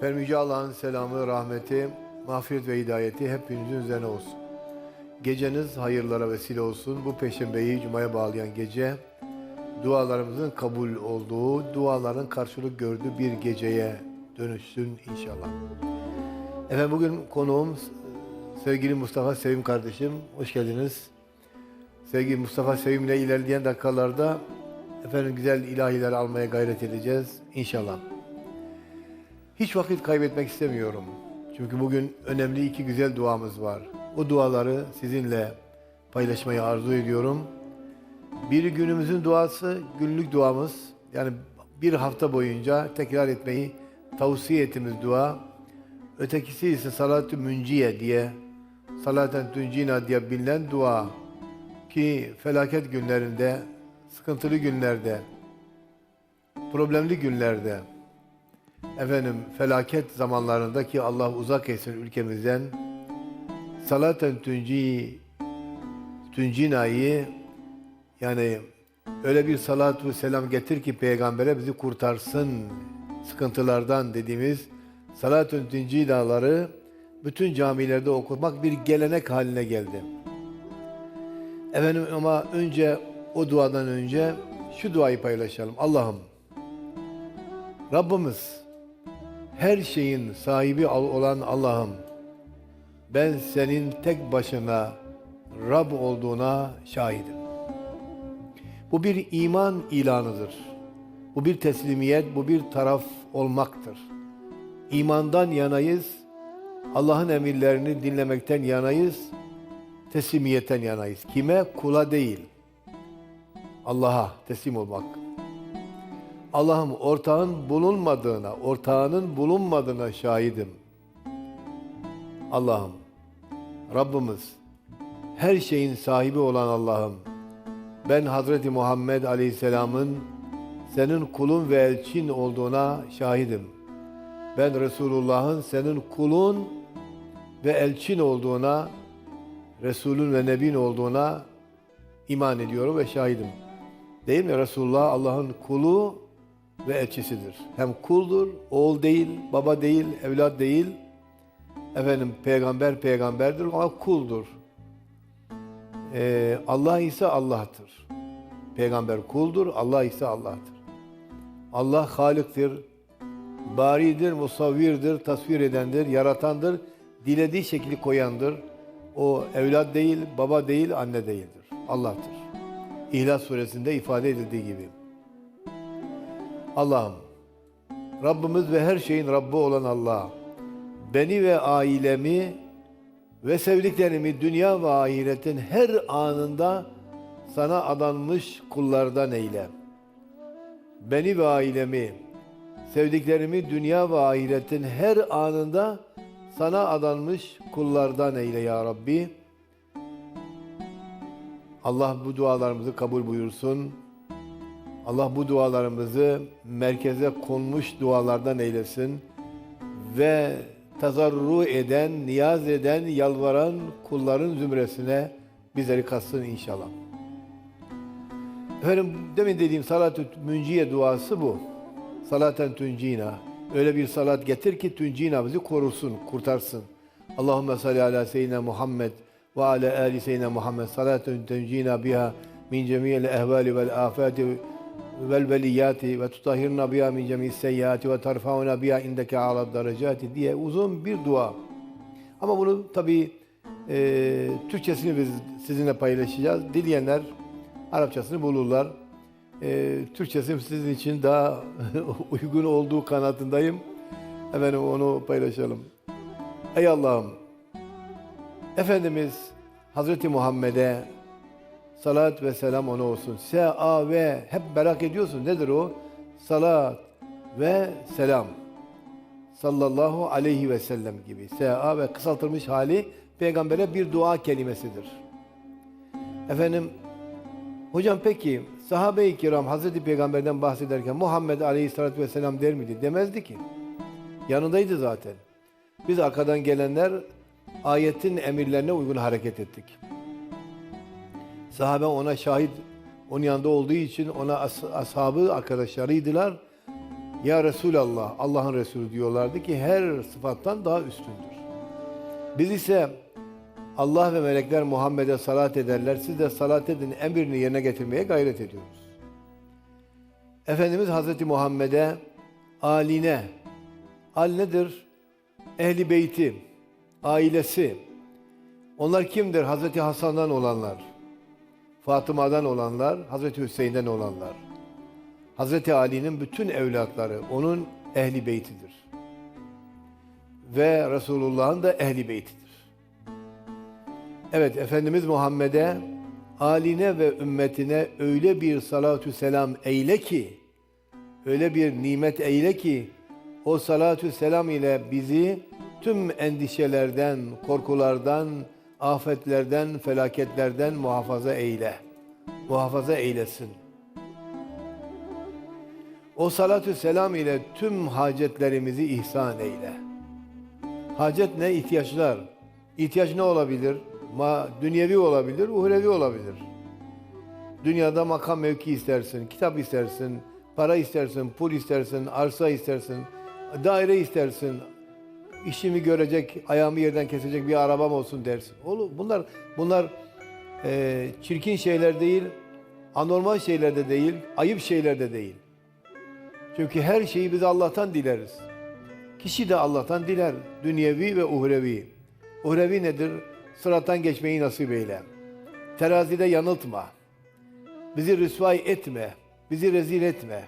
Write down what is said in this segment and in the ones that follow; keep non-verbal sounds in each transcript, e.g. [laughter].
Efendim Yüce Allah'ın selamı, rahmeti, mağfiret ve hidayeti hepinizin üzerine olsun. Geceniz hayırlara vesile olsun. Bu peşembeyi Cuma'ya bağlayan gece, dualarımızın kabul olduğu, duaların karşılık gördüğü bir geceye dönüşsün inşallah. Efendim bugün konuğum sevgili Mustafa Sevim kardeşim. Hoş geldiniz. Sevgili Mustafa Sevim'le ilerleyen dakikalarda efendim güzel ilahiler almaya gayret edeceğiz inşallah. Hiç vakit kaybetmek istemiyorum. Çünkü bugün önemli iki güzel duamız var. O duaları sizinle paylaşmayı arzu ediyorum. Bir günümüzün duası günlük duamız. Yani bir hafta boyunca tekrar etmeyi tavsiye ettiğimiz dua. Ötekisi ise salatü münciye diye salaten tüncina diye bilinen dua ki felaket günlerinde, sıkıntılı günlerde, problemli günlerde, efendim felaket zamanlarında ki Allah uzak etsin ülkemizden salaten tünci tüncinayı yani öyle bir salatu selam getir ki peygambere bizi kurtarsın sıkıntılardan dediğimiz salatün tünci dağları bütün camilerde okutmak bir gelenek haline geldi. Efendim ama önce o duadan önce şu duayı paylaşalım. Allah'ım Rabbimiz her şeyin sahibi olan Allah'ım ben senin tek başına Rab olduğuna şahidim. Bu bir iman ilanıdır. Bu bir teslimiyet, bu bir taraf olmaktır. İmandan yanayız, Allah'ın emirlerini dinlemekten yanayız, teslimiyetten yanayız. Kime? Kula değil. Allah'a teslim olmak. Allah'ım ortağın bulunmadığına, ortağının bulunmadığına şahidim. Allah'ım, Rabbimiz, her şeyin sahibi olan Allah'ım, ben Hazreti Muhammed Aleyhisselam'ın senin kulun ve elçin olduğuna şahidim. Ben Resulullah'ın senin kulun ve elçin olduğuna, Resulün ve Nebin olduğuna iman ediyorum ve şahidim. Değil mi? Resulullah Allah'ın kulu ve elçisidir. Hem kuldur, oğul değil, baba değil, evlat değil. Efendim peygamber peygamberdir ama kuldur. Ee, Allah ise Allah'tır. Peygamber kuldur, Allah ise Allah'tır. Allah Halik'tir, baridir, musavvirdir, tasvir edendir, yaratandır, dilediği şekli koyandır. O evlat değil, baba değil, anne değildir. Allah'tır. İhlas suresinde ifade edildiği gibi. Allah'ım, Rabbimiz ve her şeyin Rabbi olan Allah, beni ve ailemi ve sevdiklerimi dünya ve ahiretin her anında sana adanmış kullardan eyle. Beni ve ailemi, sevdiklerimi dünya ve ahiretin her anında sana adanmış kullardan eyle ya Rabbi. Allah bu dualarımızı kabul buyursun. Allah bu dualarımızı merkeze konmuş dualardan eylesin ve tazarru eden, niyaz eden, yalvaran kulların zümresine bizleri katsın inşallah. Efendim demin dediğim salat-ı münciye duası bu. Salaten tüncina. Öyle bir salat getir ki tüncina bizi korusun, kurtarsın. Allahümme salli ala seyyidina Muhammed ve ala ali seyyidina Muhammed. Salaten tüncina biha min cemiyel ehvali vel afati vel veliyati ve tutahhirna biha min cemii seyyiati ve terfauna biha indeke ala derecati diye uzun bir dua. Ama bunu tabii e, Türkçesini biz sizinle paylaşacağız. Dileyenler Arapçasını bulurlar. E, Türkçesi sizin için daha [laughs] uygun olduğu kanatındayım. Efendim onu paylaşalım. Ey Allah'ım, Efendimiz Hazreti Muhammed'e Salat ve selam ona olsun. S-A ve hep merak ediyorsun. Nedir o? Salat ve selam. Sallallahu aleyhi ve sellem gibi. S-A ve kısaltılmış hali peygambere bir dua kelimesidir. Efendim, hocam peki sahabe-i kiram Hazreti Peygamber'den bahsederken Muhammed aleyhissalatü vesselam der miydi? Demezdi ki. Yanındaydı zaten. Biz arkadan gelenler ayetin emirlerine uygun hareket ettik. Sahabe ona şahit, onun yanında olduğu için ona as- ashabı, arkadaşlarıydılar. Ya Resulallah, Allah'ın Resulü diyorlardı ki her sıfattan daha üstündür. Biz ise Allah ve melekler Muhammed'e salat ederler. Siz de salat edin emrini yerine getirmeye gayret ediyoruz. Efendimiz Hazreti Muhammed'e aline, al nedir? Ehli beyti, ailesi. Onlar kimdir? Hazreti Hasan'dan olanlar, Fatıma'dan olanlar, Hazreti Hüseyin'den olanlar. Hazreti Ali'nin bütün evlatları onun ehli beytidir. Ve Resulullah'ın da ehli beytidir. Evet Efendimiz Muhammed'e aline ve ümmetine öyle bir salatü selam eyle ki öyle bir nimet eyle ki o salatü selam ile bizi tüm endişelerden, korkulardan, afetlerden, felaketlerden muhafaza eyle. Muhafaza eylesin. O salatü selam ile tüm hacetlerimizi ihsan eyle. Hacet ne? İhtiyaçlar. İhtiyaç ne olabilir? Ma, dünyevi olabilir, uhrevi olabilir. Dünyada makam mevki istersin, kitap istersin, para istersin, pul istersin, arsa istersin, daire istersin, işimi görecek, ayağımı yerden kesecek bir arabam olsun dersin. Oğlum bunlar bunlar eee, çirkin şeyler değil, anormal şeyler de değil, ayıp şeyler de değil. Çünkü her şeyi biz Allah'tan dileriz. Kişi de Allah'tan diler. Dünyevi ve uhrevi. Uhrevi nedir? Sırattan geçmeyi nasip eyle. Terazide yanıltma. Bizi rüsvay etme. Bizi rezil etme.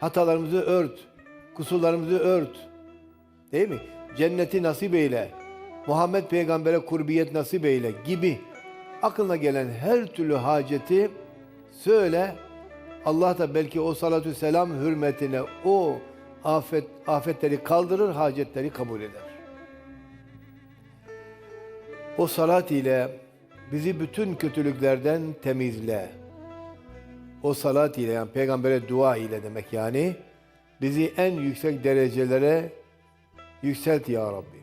Hatalarımızı ört. Kusurlarımızı ört. Değil mi? Cenneti nasip eyle. Muhammed peygambere kurbiyet nasip eyle gibi aklına gelen her türlü haceti söyle. Allah da belki o salatü selam hürmetine o afet afetleri kaldırır, hacetleri kabul eder. O salat ile bizi bütün kötülüklerden temizle. O salat ile yani peygambere dua ile demek yani bizi en yüksek derecelere yükselt ya Rabbi.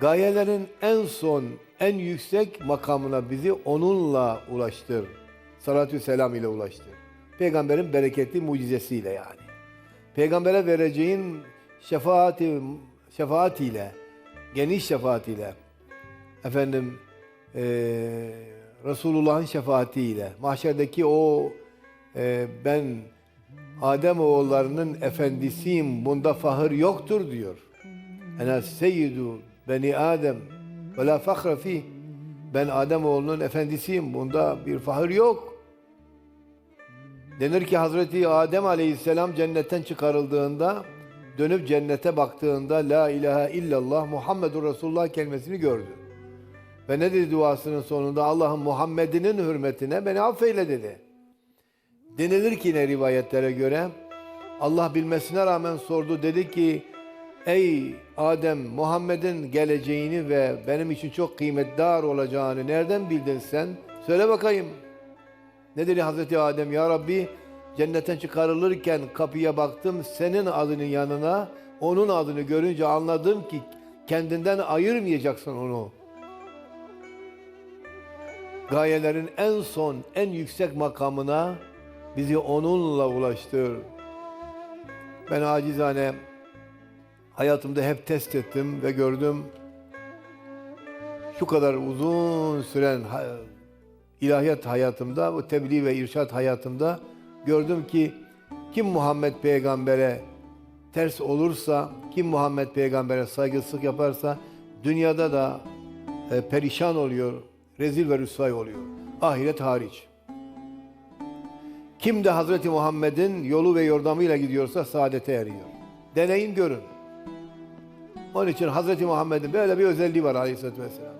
Gayelerin en son, en yüksek makamına bizi onunla ulaştır. Salatü selam ile ulaştır. Peygamberin bereketli mucizesiyle yani. Peygambere vereceğin şefaati, şefaatiyle, geniş şefaatiyle, efendim eee Resulullah'ın şefaatiyle, mahşerdeki o eee, ben Adem oğullarının efendisiyim, bunda fahır yoktur diyor. Ene seyyidu beni Adem ve la fahre fih. Ben Adem oğlunun efendisiyim, bunda bir fahır yok. Denir ki Hazreti Adem Aleyhisselam cennetten çıkarıldığında dönüp cennete baktığında La ilahe illallah Muhammedur Resulullah kelimesini gördü. Ve ne dedi duasının sonunda? Allah'ın Muhammed'inin hürmetine beni affeyle dedi. Denilir ki ne rivayetlere göre Allah bilmesine rağmen sordu dedi ki Ey Adem Muhammed'in geleceğini ve benim için çok kıymetdar olacağını nereden bildin sen? Söyle bakayım. Ne dedi Hazreti Adem? Ya Rabbi cennetten çıkarılırken kapıya baktım senin adının yanına onun adını görünce anladım ki kendinden ayırmayacaksın onu. Gayelerin en son, en yüksek makamına bizi onunla ulaştır. Ben acizane hayatımda hep test ettim ve gördüm. Şu kadar uzun süren ilahiyat hayatımda, bu tebliğ ve irşat hayatımda gördüm ki kim Muhammed peygambere ters olursa, kim Muhammed peygambere saygısızlık yaparsa dünyada da e, perişan oluyor, rezil ve rüsvay oluyor. Ahiret hariç. Kim de Hazreti Muhammed'in yolu ve yordamıyla gidiyorsa saadete eriyor. Deneyin görün. Onun için Hazreti Muhammed'in böyle bir özelliği var Aleyhisselatü Vesselam.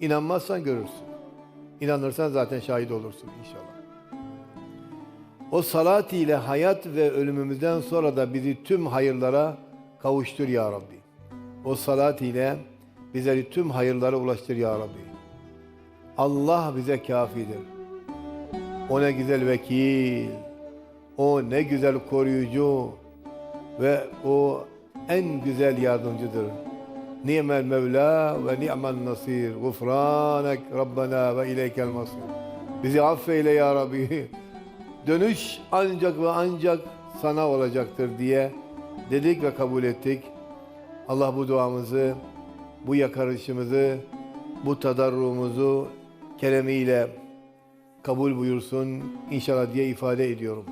İnanmazsan görürsün. İnanırsan zaten şahit olursun inşallah. O salat ile hayat ve ölümümüzden sonra da bizi tüm hayırlara kavuştur ya Rabbi. O salat ile bizleri tüm hayırlara ulaştır ya Rabbi. Allah bize kafidir. O ne güzel vekil, o ne güzel koruyucu ve o en güzel yardımcıdır. Ni'mel Mevla ve ni'mel nasir. Gufranek Rabbena ve ileykel masir. Bizi affeyle ya Rabbi. [laughs] Dönüş ancak ve ancak sana olacaktır diye dedik ve kabul ettik. Allah bu duamızı, bu yakarışımızı, bu tadarruğumuzu kelimiyle kabul buyursun inşallah diye ifade ediyorum.